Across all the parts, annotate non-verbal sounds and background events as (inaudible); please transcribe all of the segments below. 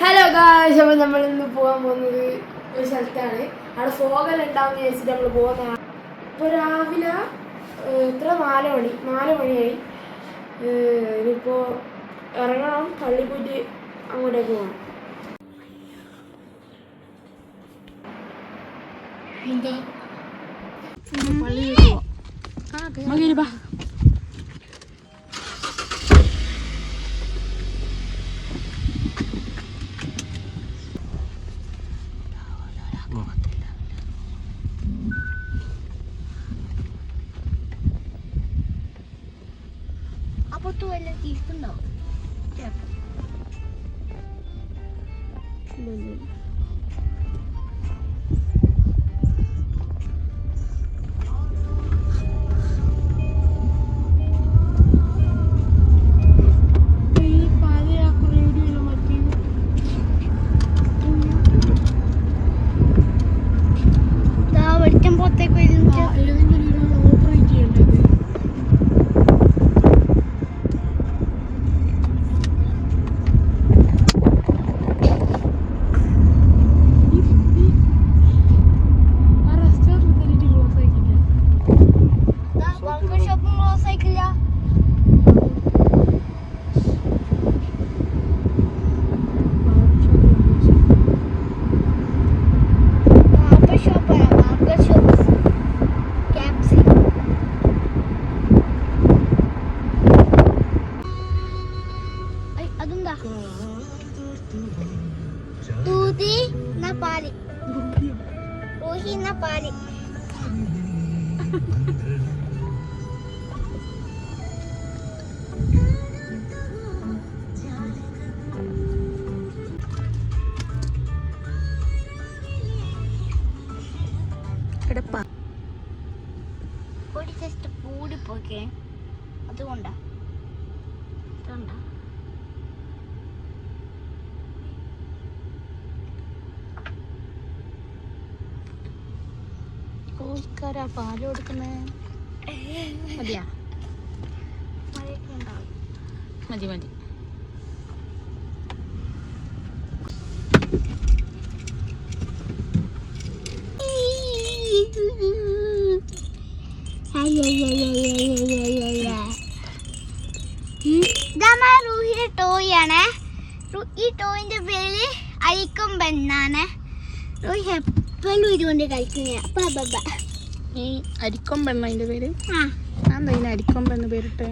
Hello guys അപ്പോൾ നമ്മൾ ഇന്ന് പോകാൻ പോകുന്നത് ഒരു സ്ഥലത്താണ്. അവിടെ ഫോഗൽ ഉണ്ടാവും വിചാരിച്ചിട്ട് നമ്മൾ പോകുന്നതാണ് ഇപ്പോൾ രാവിലെ ഇത്ര നാല് മണി. നാല് മണിയായി. ഇപ്പോൾ ഇനിയിപ്പോൾ ഇറങ്ങണം. പള്ളി പോയിട്ട് അങ്ങോട്ടേക്ക് പോകണം എന്താ? പള്ളി Channel. കൂടിപ്പോക്കേ അതുകൊണ്ടാ. അതുകൊണ്ടാ കോഴിക്കാരാ പാൽ കൊടുക്കുന്നേ. മതിയാ. മതി മതി. ഇതാ (laughs) റൂഹി എപ്പോഴും ഇതുകൊണ്ട് കളിക്കുന്ന ഈ അരിക്കൊമ്പെണ്ണ അതിന്റെ പേര്? ആ. ഞാൻ ഇതിന് അരിക്കൊമ്പെന്ന് പേരിട്ട്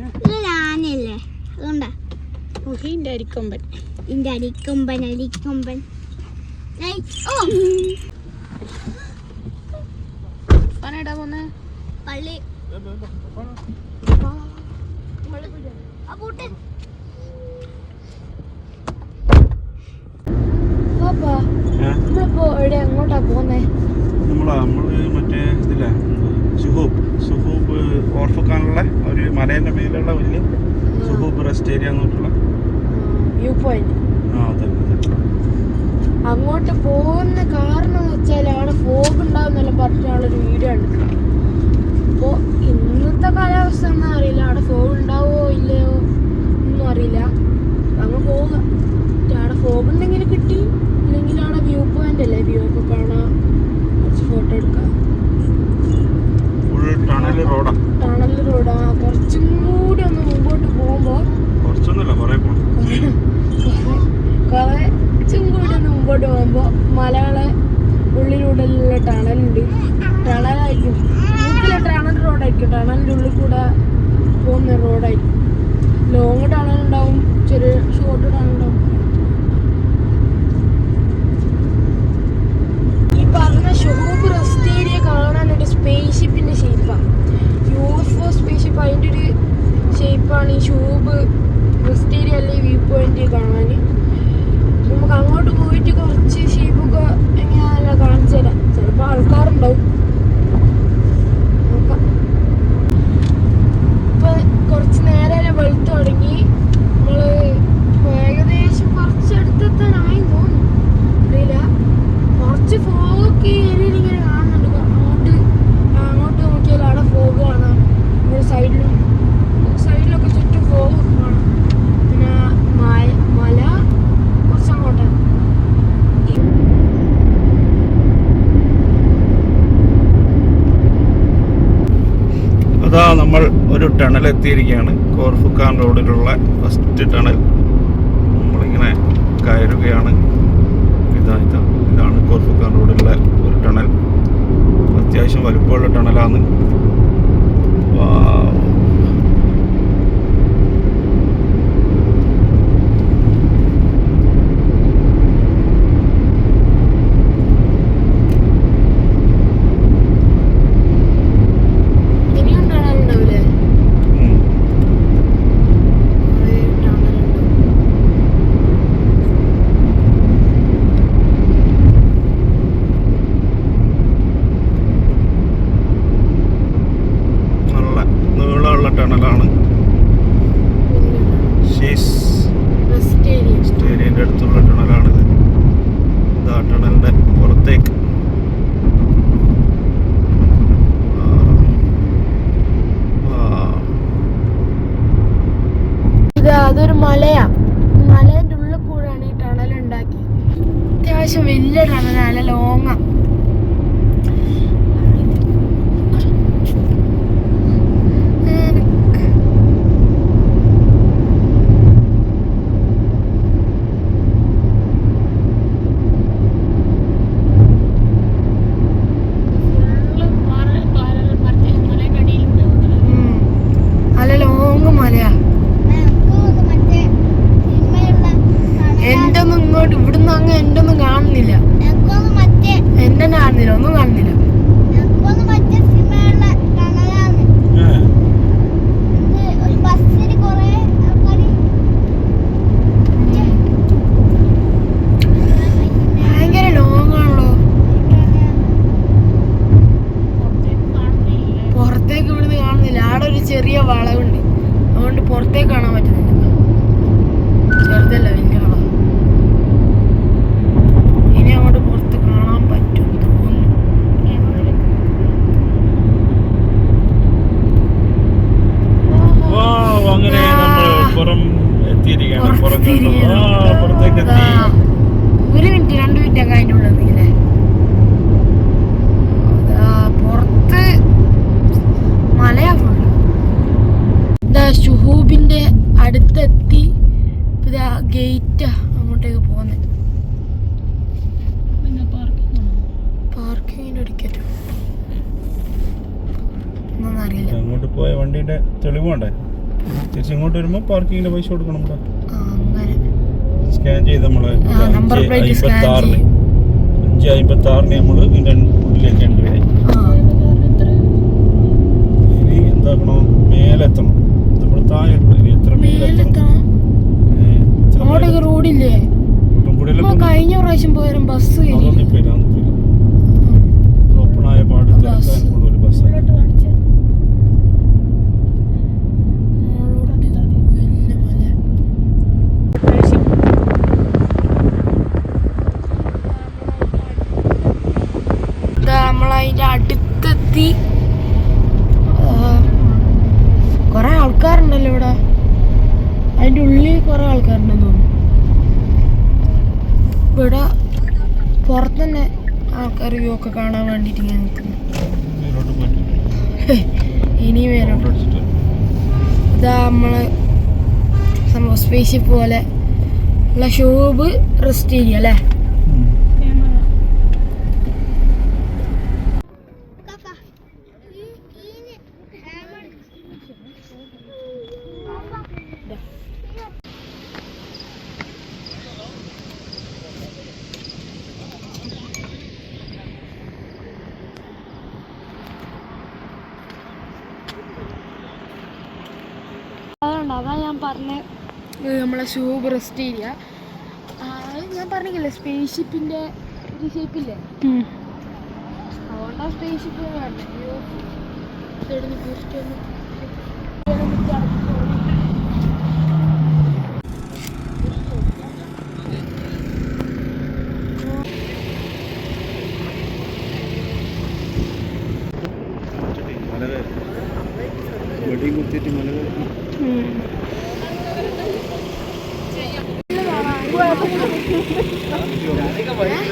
ഞാനല്ലേ. അതുകൊണ്ടാ. റുഹീന്റെ അരിക്കൊമ്പൻ. ഇതിന്റെ അരിക്കൊമ്പൻ അരിക്കൊമ്പൻ. ഓ. പോന്നേ. പള്ളി. ആ നമ്മളിപ്പോ എവിടെ എങ്ങോട്ടാ പോന്നേ? നമ്മളാ നമ്മൾ മറ്റേ ഇതില്ലേ സുഹൂബ് സുഹൂബ് ഓർഫക്കാനുള്ള ഒരു മലേന്റെ മേലുള്ള വലിയ സുഹൂബ് റെസ്റ്റ് ഏരിയ എന്നിട്ടുള്ള വ്യൂ പോയിന്റ് ആ അങ്ങോട്ട് പോകുന്ന കാരണം എന്ന് വെച്ചാൽ അവിടെ ഫോഗ് ഉണ്ടാവുന്നെല്ലാം പറഞ്ഞിട്ടുള്ളൊരു വീഡിയോ ഉണ്ട് അപ്പോൾ ഇന്നത്തെ കാലാവസ്ഥ ഒന്നും അറിയില്ല അവിടെ ഫോഗ് ഉണ്ടാവോ ഇല്ലയോ ഒന്നും അറിയില്ല. അങ്ങ് പോവുക അവിടെ ഫോഗ് ഉണ്ടെങ്കിൽ കിട്ടി. വ്യൂ പോയിന്റ് അല്ലേ വ്യൂ ഒക്കെ കാണാം കുറച്ച് ഫോട്ടോ എടുക്കാം ഫുൾ ടണൽ റോഡാ ടണൽ റോഡാ കുറച്ചും കൂടി ഒന്ന് മുമ്പോട്ട് പോകുമ്പോൾ കുറച്ചൊന്നുമില്ല കുറെ പോണം കുറച്ചും കൂടി ഒന്ന് മുമ്പോട്ട് പോകുമ്പോൾ മലകളെ ഉള്ളിലൂടെയുള്ള ടണലുണ്ട് ടണലായിരിക്കും മൂക്കിലെ ടണൽ റോഡായിരിക്കും ടണലിന്റെ ഉള്ളിൽ കൂടെ പോകുന്ന റോഡായിരിക്കും ലോങ് ടണൽ ഉണ്ടാവും ചെറിയ ഷോർട്ട് ടണൽ ഉണ്ടാവും ഈ പറഞ്ഞ ഷോപ്പ് റെസ്റ്റ് ഏരിയ കാണാൻ ഒരു സ്പേസ് ഷിപ്പിന്റെ ഷേപ്പാണ് U F O space ship അതിന്റെ ഒരു ഷേപ്പാണ് ഈ ഷൂബ് റെസ്റ്റ് വ്യൂ പോയിന്റ് കാണാൻ നമുക്ക് അങ്ങോട്ട് പോയിട്ട് കുറച്ച് ഷേപ്പൊക്കെ എങ്ങനെയാണെല്ലാം കാണിച്ചു തരാം ചിലപ്പോൾ ആൾക്കാരുണ്ടാവും നോക്കാം ഇപ്പൊ കുറച്ച് നേരം വെളുത്ത് തുടങ്ങി നമ്മൾ ഇപ്പൊ ഏകദേശം നമ്മൾ ഒരു ടണൽ എത്തിയിരിക്കുകയാണ്. കോർഫുക്കാൻ റോഡിലുള്ള ഫസ്റ്റ് ടണൽ നമ്മളിങ്ങനെ കയറുകയാണ്. ഇതാ ഇതാ ഇതാണ് കോർഫുക്കാൻ റോഡിലുള്ള ഒരു ടണൽ അത്യാവശ്യം വലുപ്പമുള്ള ടണലാണ് വാവ്. ഇനിയും ടണൽ ഉണ്ടാവില്ലേ ഉം. കുറേ ടണൽ ഉണ്ടാവും നല്ല നീളമുള്ള ടണലാണ് ഷീസ് റെസ്റ്റ് ഏരിയ സ്റ്റേഡിയന്റെ അടുത്തുള്ള ടണലാണിത് ഇതാ ടണലിന്റെ പുറത്തേക്ക് ആ. ആ. ഇത് അതൊരു മലയാ മലേന്റെ ഉള്ളിൽ കൂടെയാണ് ഈ ടണൽ ഉണ്ടാക്കി അത്യാവശ്യം വലിയ നല്ല ലോങ്ങാ ഉം. നല്ല ലോങ് മലയാ നമുക്ക് മറ്റേ സിനിമയുള്ള എന്റെ ഒന്നും ഇങ്ങോട്ട് ഇവിടുന്ന് അങ്ങ് എന്റെ ഒന്നും കാണുന്നില്ല എനിക്കൊന്ന് മറ്റേ എന്റെ കാണുന്നില്ല ഒന്നും കാണുന്നില്ല എനിക്കൊന്ന് മറ്റേ സിനിമയുള്ള ടണലാണ് ഏ. ഇത് ഒരു ബസ്സിൽ കുറേ ആൾക്കാര് ഭയങ്കര ലോങ് ആണല്ലോ പുറത്തേക്ക് ഇവിടുന്ന് കാണുന്നില്ല ആടെ ഒരു ചെറിയ വളവുണ്ട് അതുകൊണ്ട് പുറത്തേക്ക് കാണാൻ പറ്റുന്നില്ല ചെറുതല്ല വലിയ വളവ് ഇനി അങ്ങോട്ട് പുറത്ത് കാണാൻ പറ്റും തോന്നുന്നു വാവ്, അങ്ങനെ നമ്മൾ പുറം എത്തിയിരിക്കുകയാണ് പുറം കണ്ടു. ആ, പുറത്തേക്ക് എത്തി ആ, ഒരു മിനിറ്റ് രണ്ട് മിനിറ്റ് ഒക്കെ അതിന്റെ ഉള്ളിൽ നിൽക്കില്ലേ പുറത്ത് മലയാ ഫുള്ള് ഇതാ ഷുഹൂബിന്റെ അടുത്തെത്തി ഇതാ ഗേറ്റാ അങ്ങോട്ടേക്ക് പോകുന്നത് പാർക്കിങ്ങിന്റെ ടിക്കറ്റ് ഒന്നും അറിയില്ല അങ്ങോട്ട് പോയ തെളിവുണ്ട് തെളിവ് വേണ്ടേ? തിരിച്ച് ഇങ്ങോട്ട് വരുമ്പോൾ പാർക്കിങ്ങിന്റെ പൈസ കൊടുക്കണം സ്കാൻ ചെയ്ത് നമ്മൾ അമ്പത്തി ആറിന്. അഞ്ച് അമ്പത്തി ആറിന് നമ്മൾ ഇതിന്റെ ഉള്ളിലേക്ക് എൻട്രി ആയി. ആ. ഇനി എന്താക്കണോ? മേലെത്തണം. നമ്മൾ താഴെ ഇനി എത്ര മേലെത്തണം? അങ്ങോട്ടേക്ക് റോഡില്ലേ? കഴിഞ്ഞ പ്രാവശ്യം പോയാലും ബസ്. ഓപ്പൺ ആയ പാട്. തിരക്കാൻ ഉള്ള ഒരു ബസ് വലിയ മല ഇതാ നമ്മളതിന്റെ അടുത്തെത്തി കുറെ ആൾക്കാരുണ്ടല്ലോ ഇവിടെ. അതിന്റെ ഉള്ളിൽ കുറെ ആൾക്കാരുണ്ടെന്ന് തോന്നുന്നു. ഇവിടെ പുറത്തന്നെ ആൾക്കാർ വ്യൂ ഒക്കെ കാണാൻ വേണ്ടിട്ട് ഞാൻ നിൽക്കുന്നു. മേലോട്ട് (laughs) ഇനി അടിച്ചിട്ട് ഇതാ നമ്മൾ സംഭവം സ്പേസ് പോലെ ഉള്ള ഷോബ് റെസ്റ്റ് ഏരിയ അല്ലേ ഉം. കാക്ക ഈ ഈ ഹാമർ അതുകൊണ്ട് പറഞ്ഞ നമ്മളെ ഷൂ റെസ്റ്റ് ഏരിയ ഞാൻ പറഞ്ഞില്ലേ സ്പേസ് ഷിപ്പിന്റെ ഒരു ഷേപ്പില്ലേ അതുകൊണ്ടാ സ്പേസ് ഷിപ്പ് കുത്തിയിട്ട് അയ്യോ ഇതെടുന്ന് first ഒന്ന് ഇതൊന്ന് ചടച്ച് പോയി. മല കയറി വെടിയും കുത്തിയിട്ട് മല കയറി നല്ല തണുപ്പുണ്ടോ ഓ ഓക്കേ ഷോപ്പ് ഇതാ നോക്ക് നോക്ക് നോക്ക് അങ്ങോട്ട് പോയി ഫോട്ടോ എടുത്ത് ഞാൻ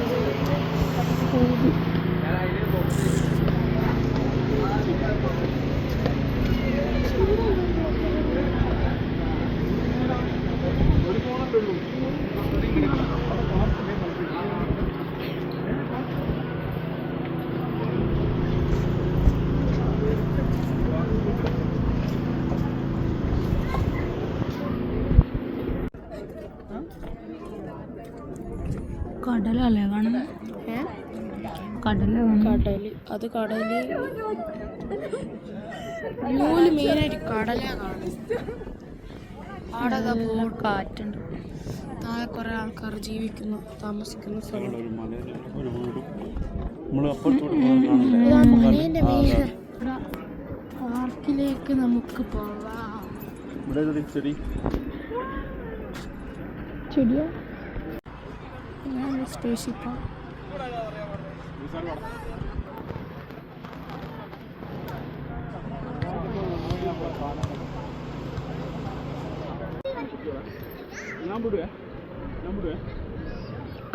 കടലല്ലേ കാണുന്നത് കടല കടൽ. അത് കടൽ. നൂൽ മെയിനായിട്ട് കടലാ കാണുന്നത് അതാ ബോട്ട് കാറ്റുണ്ട്. താഴെ കുറെ ആൾക്കാർ ജീവിക്കുന്നു താമസിക്കുന്ന സ്ഥലം. ഇതാ മേലെ. പാർക്കിലേക്ക് നമുക്ക് പോവാം. ചെടിയോ? ഞാൻ സ്പേസിപ്പോ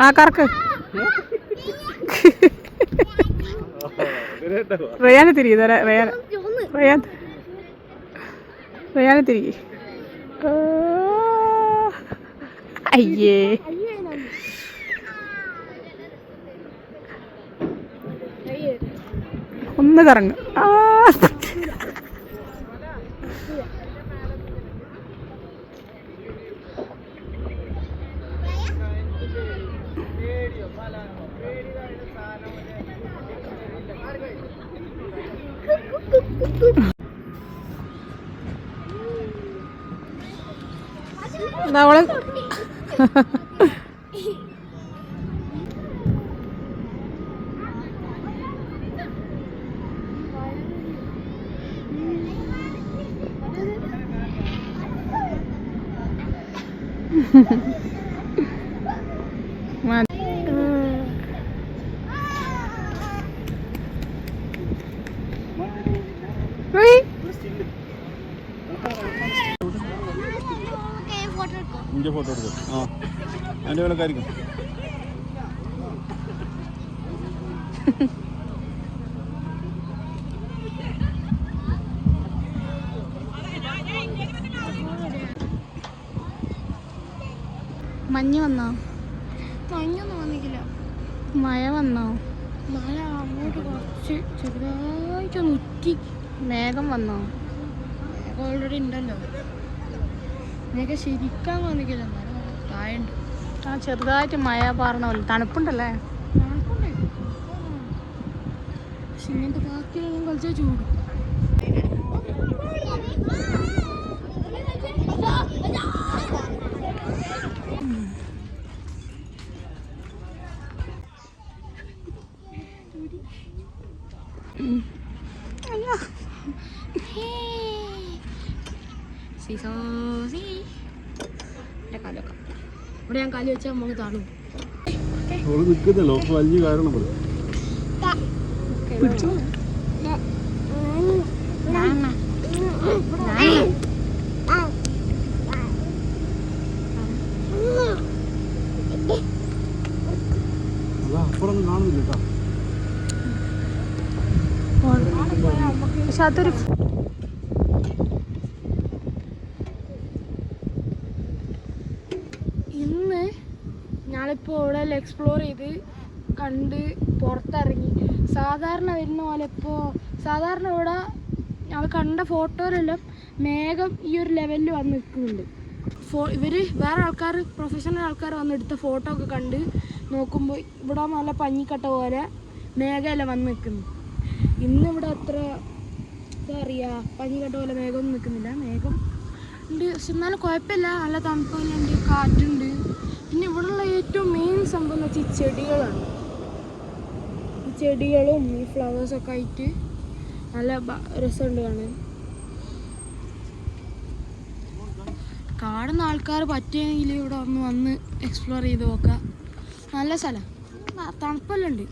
ആ കറക്ക്. റയാൻ റയാൻ റയാനെ തിരികെ. അയ്യേ. ഒന്ന് കറങ്ങ്. അവൾ. ഇന്റെ ഫോട്ടോ എടുക്കും. ആ. അതിന്റെ വിലക്കായിരിക്കും (laughs) മഞ്ഞ് വന്നോ? മഞ്ഞൊന്നും വന്നിട്ടില്ല. മഴ വന്നോ? മഴ അങ്ങോട്ട് കുറച്ച് ചെറുതായിട്ടൊന്ന് ഉറ്റി. മേഘം വന്നോ? ഓൾറെഡി ഉണ്ടല്ലോ. നിനക്ക് ശരിക്കാൻ വന്നിട്ടില്ല. മഴ താഴുണ്ട് ആ ചെറുതായിട്ട് മഴ പാറണ പോലെ. തണുപ്പുണ്ടല്ലേ? തണുപ്പുണ്ട്. പക്ഷെ ഇങ്ങനത്തെ പാർക്കിലൊന്നും കളിച്ചാൽ ചൂട്. സീസോ സീ. ഇവിടെ കാലൊക്കെ ഇവിടെ ഞാൻ കാലി വെച്ചാൽ നമുക്ക് താണു. നിൽക്കുന്നല്ലോ വലിയ കാരണം അപ്പുറം കാണുന്നില്ല കേട്ടോ. പക്ഷെ അതൊരു ഇന്ന് ഞാനിപ്പോൾ എല്ലാം എക്സ്പ്ലോർ ചെയ്ത് കണ്ട് പുറത്തിറങ്ങി. സാധാരണ വരുന്ന പോലെ ഇപ്പോൾ സാധാരണ ഇവിടെ ഞങ്ങൾ കണ്ട ഫോട്ടോയിലെല്ലാം മേഘം ഈ ഒരു ലെവലിൽ വന്ന് നിൽക്കുന്നുണ്ട്. ഫോ ഇവർ വേറെ ആൾക്കാർ പ്രൊഫഷണൽ ആൾക്കാർ വന്ന് എടുത്ത ഫോട്ടോ ഒക്കെ കണ്ട് നോക്കുമ്പോൾ ഇവിടെ നല്ല പഞ്ഞിക്കട്ട പോലെ മേഘമെല്ലാം വന്ന് നിൽക്കുന്നു. ഇന്നിവിടെ അത്ര എന്താ പറയുക പഞ്ഞിക്കട്ട പോലെ മേഘമൊന്നും നിൽക്കുന്നില്ല. മേഘം ഉണ്ട്. പക്ഷെ എന്നാലും കുഴപ്പമില്ല. നല്ല തണുപ്പുണ്ട് കാറ്റുണ്ട്. പിന്നെ ഇവിടെയുള്ള ഏറ്റവും മെയിൻ സംഭവം വെച്ചാൽ ഈ ചെടികളാണ്. ഈ ചെടികളും ഈ ഫ്ലവേഴ്സൊക്കെ ആയിട്ട് നല്ല രസമുണ്ട് കാണാൻ. കാണുന്ന ആൾക്കാർ പറ്റുമെങ്കിൽ ഇവിടെ ഒന്ന് വന്ന് എക്സ്പ്ലോർ ചെയ്ത് നോക്കാം. നല്ല സ്ഥലം. തണുപ്പെല്ലാം ഉണ്ട്?